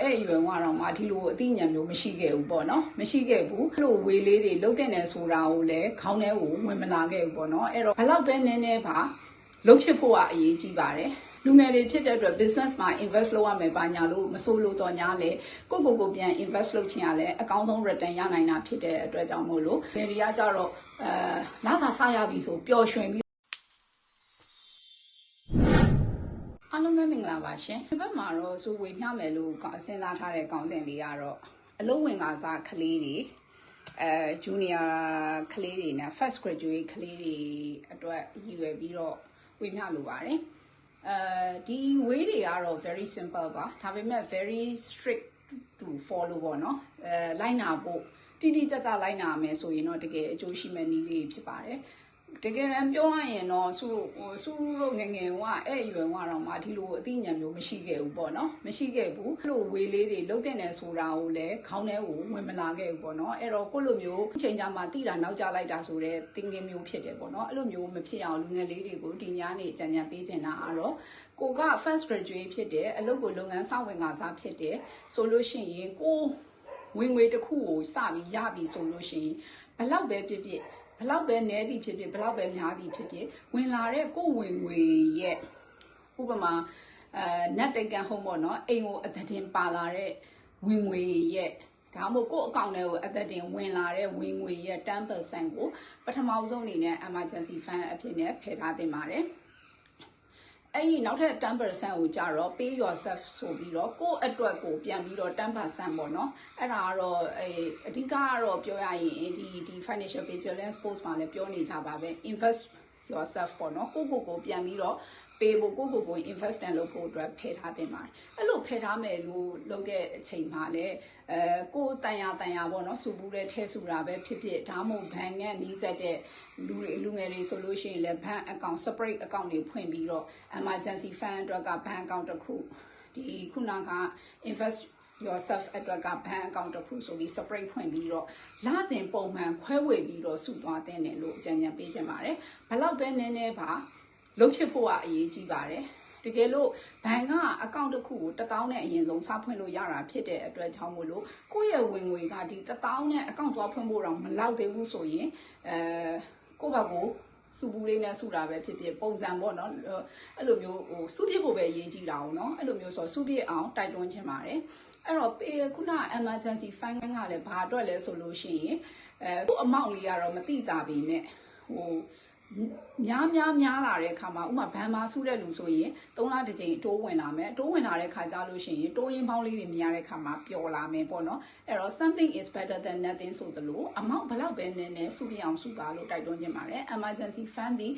အဲ့အရွယ်ကတော့မှဒီလိုအသိဉာဏ်မျိုးမရှိခဲ့ဘူးပေါ့နော်မရှိခဲ့ဘူးအဲ့လိုဝေလေးတွေလုတ်တဲ့နယ်ဆိုတာကိုလည်းခေါင်းထဲကိုဝင်မလာခဲ့ဘူးပေါ့နော်အဲ့တော့ဘလောက်ပဲနည်းနည်းပါလုတ်ဖြစ်ဖို့ကအရေးကြီးပါတယ်လူငယ်တွေဖြစ်တဲ့အတွက် business မှာ invest လုပ်ရမယ်ပါညာလို့မဆိုးလို့တော့ညာလေကိုကိုကိုပြန် invest လုပ်ချင်ရလဲအကောင်းဆုံး return ရနိုင်တာဖြစ်တဲ့အတွက်ကြောင့်မို့လို့ငယ်တွေကကြတော့အဲလာသာဆရပြီဆိုပျော်ရွှင်ပြီး အားလုံးပဲမင်္ဂလာပါရှင်ဒီဘက်မှာတော့စူဝေမျှမယ်လို့စဉ်းစားထားတဲ့ကောင်းစဉ်လေးကတော့အလုံးဝင်ကစားကလေးတွေအဲ junior ကလေးတွေနဲ့ first graduate ကလေးတွေအတွက်ရည်ရွယ်ပြီးတော့ဝေမျှလိုပါတယ်အဲဒီ way တွေကတော့ very simple ပါဒါပေမဲ့ very strict to follow ပေါ့နော်အဲလိုက်နာဖို့တိတိကျကျလိုက်နာမယ်ဆိုရင်တော့တကယ်အကျိုးရှိမဲ့နည်းလေးဖြစ်ပါတယ် တကယ်တမ်းပြောရရင်တော့စုဟိုစုတို့ငယ်ငယ်ကအဲ့အရွယ်ကတော့မှဒီလိုအသိဉာဏ်မျိုးမရှိခဲ့ဘူးပေါ့နော်မရှိခဲ့ဘူးအဲ့လိုဝေလေးတွေလုတ်တဲ့နယ်ဆိုတာကိုလည်းခေါင်းထဲကိုဝင်မလာခဲ့ဘူးပေါ့နော်အဲ့တော့ကိုလိုမျိုးအချိန်ကြာမှတိတာနောက်ကျလိုက်တာဆိုတဲ့ thinking မျိုးဖြစ်တယ်ပေါ့နော်အဲ့လိုမျိုးမဖြစ်အောင်လူငယ်လေးတွေကိုဒီညာနေကြံကြံပေးချင်တာကတော့ကိုက first graduate ဖြစ်တယ်အလုပ်ကိုလုပ်ငန်းဆောင်ဝင်ကစားဖြစ်တယ်ဆိုလို့ရှိရင်ကိုဝင်ငွေတစ်ခုကိုစပြီးရပြီဆိုလို့ရှိရင်ဘလောက်ပဲဖြစ်ဖြစ် ဘလောက်ပဲနည်းသည်ဖြစ်ဖြစ်ဘလောက်ပဲများသည်ဖြစ်ဖြစ်ဝင်လာတဲ့ကိုယ်ဝင်ငွေရဲ့ဥပမာအဲ net တိတ်ကန်ဟုတ်ပေါ့နော်အိမ်ကိုအသက်တင်ပါလာတဲ့ဝင်ငွေရဲ့ဒါမှမဟုတ်ကိုယ့်အကောင့်ထဲကိုအသက်တင်ဝင်လာတဲ့ဝင်ငွေရဲ့10%ကိုပထမဆုံးအနေနဲ့ emergency fund အဖြစ်နဲ့ဖယ်ထားသင့်ပါတယ် အဲ့ဒီနောက်ထပ်10%ကိုကြတော့ pay yourself ဆိုပြီးတော့ကိုယ့်အတွက်ကိုပြန်ပြီးတော့10%ပေါ့နော်အဲ့ဒါကတော့အဲအဓိကကတော့ပြောရရင်ဒီဒီ financial vigilance post မှာလည်းပြောနေကြပါပဲ invest yourself ပေါ့နော်ကိုကိုကိုပြန်ပြီးတော့ပေးဖို့ကိုကိုကို investment လုပ်ဖို့အတွက်ဖယ်ထားတင်ပါတယ်အဲ့လိုဖယ်ထားမယ်လို့လုပ်တဲ့အချိန်မှာလည်းအဲကိုတန်ရတန်ရပေါ့နော်စူဘူးတဲ့ထဲစူတာပဲဖြစ်ဖြစ်ဒါမှမဟုတ်ဘဏ်နဲ့နီးစပ်တဲ့လူတွေလူငယ်တွေဆိုလို့ရှိရင်လည်းဘဏ် account separate account တွေဖွင့်ပြီးတော့ emergency fund အတွက်ကဘဏ် account တစ်ခုဒီခုနက invest yourself အတွက်ကဘဏ် account တစ်ခုဆိုပြီး separate ဖွင့်ပြီးတော့လစဉ်ပုံမှန်ခွဲဝေပြီးတော့စုသွားတဲ့တယ်လို့အကြံဉာဏ်ပေးချင်ပါတယ်ဘလောက်ပဲနည်းနည်းပါလုပ်ဖြစ်ဖို့ကအရေးကြီးပါတယ်တကယ်လို့ဘဏ်ကအကောင့်တစ်ခုကို1000နဲ့အရင်ဆုံးစဖွင့်လို့ရတာဖြစ်တဲ့အတွက်ကြောင့်မို့လို့ကိုယ့်ရဲ့ဝင်ငွေကဒီ1000နဲ့အကောင့်သွားဖွင့်ဖို့တော့မလောက်သေးဘူးဆိုရင်အဲကိုယ့်ဘက်ကို စုဘူးလေးနဲ့စုတာပဲဖြစ်ဖြစ်ပုံစံပေါ့နော်အဲ့လိုမျိုးဟိုစုပြစ်ဖို့ပဲအရေးကြီးတာအောင်နော်အဲ့လိုမျိုးဆိုစုပြစ်အောင်တိုက်တွန်းချင်ပါတယ်အဲ့တော့ခုန emergency fund ကလည်းဘာအတွက်လဲဆိုလို့ရှိရင်အဲကိုအမောင့်လေးကတော့မတိတာပေမဲ့ဟို များများများလာတဲ့အခါမှာဥမာဘန်မာစုတဲ့လူဆိုရင်၃လတစ်ကြိမ်တိုးဝင်လာမယ်တိုးဝင်လာတဲ့ခါကြလို့ရှိရင်တိုးရင်ပေါင်းလေးတွေမြင်ရတဲ့ခါမှာပျော်လာမယ်ပေါ့နော်အဲ့တော့ something is better than nothing ဆိုသလိုအမောင့်ဘလောက်ပဲနည်းနည်းစုပြအောင်စုပါလို့တိုက်တွန်းခြင်းပါတယ် emergency fund ဒီ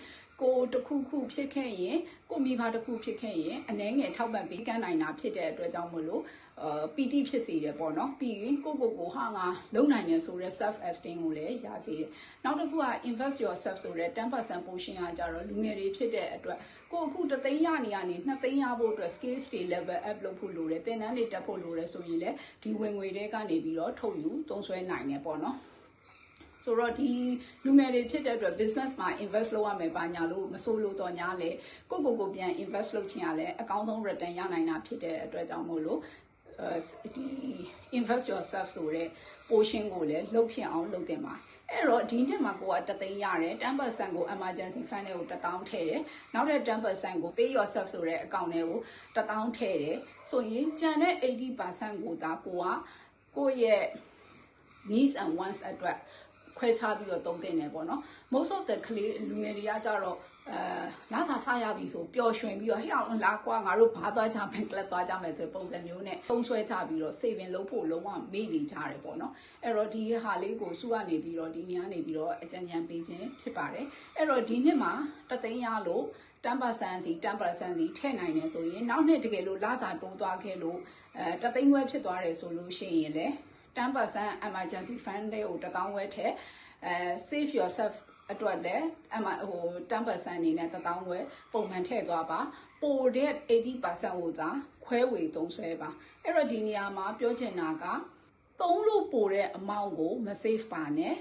ကိုတခုခုဖြစ်ခဲ့ရင်ကိုမိဘတခုဖြစ်ခဲ့ရင်အနှဲငယ်ထောက်ပံ့ပေးကမ်းနိုင်တာဖြစ်တဲ့အတွက်ကြောင့်မလို့အာပီတိဖြစ်စေတယ်ပေါ့နော်ပြီးရင်ကိုကိုကိုဟာငါလုံနိုင်တယ်ဆိုတဲ့ self esteem ကိုလည်းရစေတယ်နောက်တစ်ခုက invest yourself ဆိုတဲ့10% portion ကကြတော့လူငယ်တွေဖြစ်တဲ့အတွက်ကိုအခုတသိန်းရနေရနေ2သိန်းရဖို့အတွက် skills တွေ level up လုပ်ဖို့လိုတယ်သင်တန်းတွေတက်ဖို့လိုတယ်ဆိုရင်လည်းဒီဝင်ငွေတွေကနေပြီးတော့ထုတ်ယူသုံးစွဲနိုင်တယ်ပေါ့နော် ဆိုတော့ဒီလူငယ်တွေဖြစ်တဲ့အတွက် business မှာ invest လုပ်ရမယ်ပါညာလို့မဆိုးလို့တော့ညာလေကိုကိုကိုပြန် invest လုပ်ချင်ရလဲအကောင်းဆုံး return ရနိုင်တာဖြစ်တဲ့အတွက်ကြောင့်မို့လို့အဲဒီ invest yourself ဆိုတဲ့ portion ကိုလည်းလုပ်ဖြစ်အောင်လုပ်တင်ပါအဲ့တော့ဒီနှစ်မှာကိုကတသိန်းရတယ်10%ကို emergency fund တွေကို1000ထည့်တယ်နောက်ထပ်10%ကို pay yourself ဆိုတဲ့အကောင့်တွေကို1000ထည့်တယ်ဆိုရင်ကျန်တဲ့80%ကိုဒါကိုကကိုယ့်ရဲ့ needs and wants အတွက် ခွဲခြားပြီးတော့သုံးသင့်တယ်ပေါ့နော် most of the ကလေးလူငယ်တွေကကြတော့အဲလာသာဆရပြီဆိုပျော်ရွှင်ပြီးတော့ဟဲ့အောင်လာကွာငါတို့ဘာသွားကြမယ်ကလပ်သွားကြမယ်ဆိုပုံစံမျိုးနဲ့သုံးဆွဲကြပြီးတော့ saving လုပ်ဖို့လုံးဝမေ့နေကြတယ်ပေါ့နော်အဲ့တော့ဒီဟာလေးကိုစုကနေပြီးတော့ဒီနေရာနေပြီးတော့အကြံဉာဏ်ပေးခြင်းဖြစ်ပါတယ်အဲ့တော့ဒီနှစ်မှာတသိန်းရလို့10%စီ10%စီထည့်နိုင်တယ်ဆိုရင်နောက်နှစ်တကယ်လို့လာသာတိုးသွားခဲ့လို့အဲတသိန်းခွဲဖြစ်သွားတယ်ဆိုလို့ရှိရင်လည်း 10% emergency fund တွေကို1000ဝဲထည့်အဲ save yourself အတွက်လည်းအမဟို10%အနေနဲ့1000ဝဲပုံမှန်ထည့်သွားပါပိုတဲ့80%ကိုသာခွဲဝေသုံးစွဲပါအဲ့တော့ဒီနေရာမှာပြောချင်တာကသုံးလို့ပိုတဲ့ amount ကိုမ save ပါနဲ့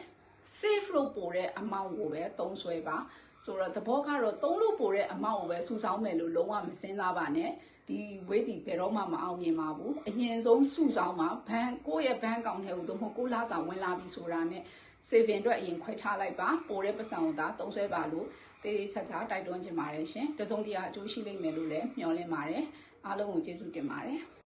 save လို့ပိုတဲ့ amount ကိုပဲသုံးစွဲပါ ဆိုတော့သဘောကတော့သုံးလို့ပိုတဲ့အမောက်ကိုပဲစုဆောင်းမယ်လို့လုံးဝမစင်စားပါနဲ့ဒီဝေးတီဘယ်တော့မှမအောင်မြင်ပါဘူးအရင်ဆုံးစုဆောင်းမှာဘန်ကိုယ့်ရဲ့ဘန်အကောင့်ထဲကိုသို့မဟုတ်ကိုလာစာဝင်လာပြီဆိုတာနဲ့ saving အတွက်အရင်ခွဲခြားလိုက်ပါပိုတဲ့ပတ်စံကိုသာသုံးဆွဲပါလို့တေးသေးချာချာတိုက်တွန်းချင်ပါတယ်ရှင်တစုံတရာအကျိုးရှိလိမ့်မယ်လို့လည်းမျှော်လင့်ပါတယ်အားလုံးကိုကျေးဇူးတင်ပါတယ်